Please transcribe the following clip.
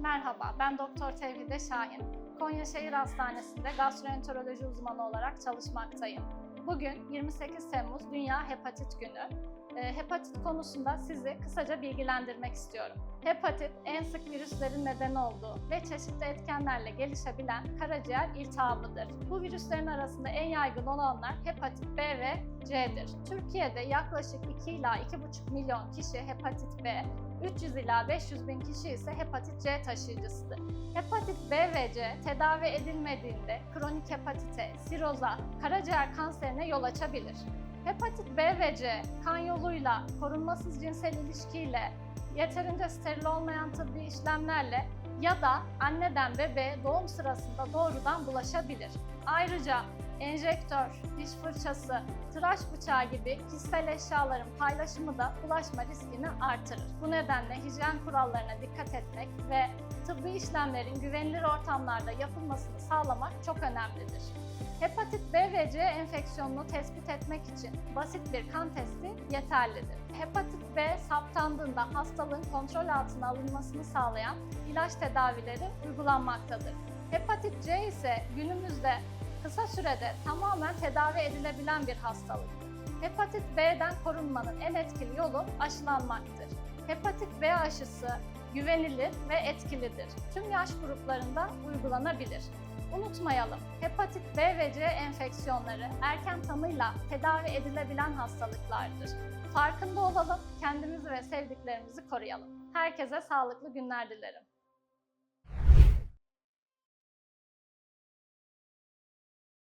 Merhaba, ben Doktor Tevhide Şahin. Konya Şehir Hastanesi'nde gastroenteroloji uzmanı olarak çalışmaktayım. Bugün 28 Temmuz Dünya Hepatit Günü. Ee, Hepatit konusunda sizi kısaca bilgilendirmek istiyorum. Hepatit, en sık virüslerin nedeni olduğu ve çeşitli etkenlerle gelişebilen karaciğer iltihabıdır. Bu virüslerin arasında en yaygın olanlar hepatit B ve C'dir. Türkiye'de yaklaşık 2 ila 2,5 milyon kişi hepatit B, 300 ila 500 bin kişi ise hepatit C taşıyıcısıdır. Hepatit B ve C tedavi edilmediğinde kronik hepatite, siroza, karaciğer kanserine yol açabilir. Hepatit B ve C kan yoluyla, korunmasız cinsel ilişkiyle, yeterince steril olmayan tıbbi işlemlerle ya da anneden bebeğe doğum sırasında doğrudan bulaşabilir. Ayrıca enjektör, diş fırçası, tıraş bıçağı gibi kişisel eşyaların paylaşımı da bulaşma riskini artırır. Bu nedenle hijyen kurallarına dikkat etmek ve tıbbi işlemlerin güvenilir ortamlarda yapılmasını sağlamak çok önemlidir. Hepatit B ve C enfeksiyonunu tespit etmek için basit bir kan testi yeterlidir. Hepatit B saptandığında hastalığın kontrol altına alınmasını sağlayan ilaç tedavileri uygulanmaktadır. Hepatit C ise günümüzde kısa sürede tamamen tedavi edilebilen bir hastalık. Hepatit B'den korunmanın en etkili yolu aşılanmaktır. Hepatit B aşısı güvenilir ve etkilidir. Tüm yaş gruplarında uygulanabilir. Unutmayalım, hepatit B ve C enfeksiyonları erken tanıyla tedavi edilebilen hastalıklardır. Farkında olalım, kendimizi ve sevdiklerimizi koruyalım. Herkese sağlıklı günler dilerim.